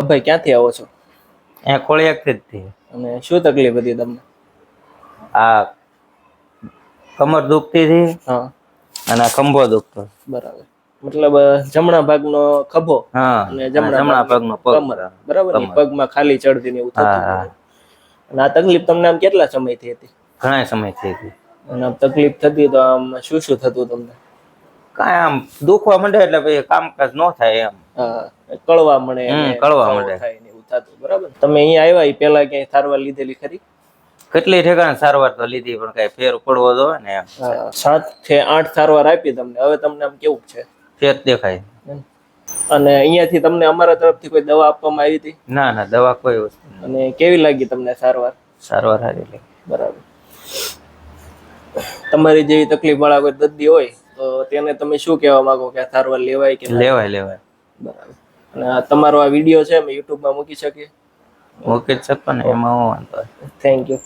ભાઈ ક્યાંથી આવો છો? અહીંયા ખોળિયાકથી જ થી અને શું તકલીફ હતી તમને? આ કમર દુખતી હતી હા. અને આ ખંભો દુખતો. બરાબર. મતલબ જમણા ભાગનો ખભો હા અને જમણા પગ. કમર. બરાબર. પગમાં ખાલી ચડતી ને એવું થતું હા હા અને આ તકલીફ તમને આમ કેટલા સમયથી હતી? ઘણા સમય હતી. અને તકલીફ થતી તો આમ શું શું થતું તમને? કાંઈ આમ દુખવા માંડે એટલે પછી કામકાજ ન થાય એમ. કળવા મળે કળવા મળે. એવું થતું બરાબર? તમે અહીંયા આવ્યા એ પેલા ક્યાંય સારવાર લીધેલી ખરી? કેટલી ઠેકાણે સારવાર તો લીધી પણ કઈ ફેર પડવો તો ને સાત છે આઠ સારવાર આપી તમને. હવે તમને આમ કેવું છે? ફેર દેખાય? અને અહીંયાથી તમને અમારા તરફથી કોઈ દવા આપવામાં આવી હતી? ના ના દવા કોઈ વસ્તુ અને કેવી લાગી તમને સારવાર? સારવાર સારી લાગી. બરાબર. તમારી જેવી તકલીફ વાળા કોઈ દર્દી હોય તો તેને તમે શું કહેવા માંગો કે આ સારવાર લેવાય કે ના? લેવાય? લેવાય બરાબર. અને આ તમારો આ વીડિયો છે અમે યુટ્યુબમાં મૂકી શકીએ? મૂકી જ શકો ને એમાં હું વાંધો થેન્ક યુ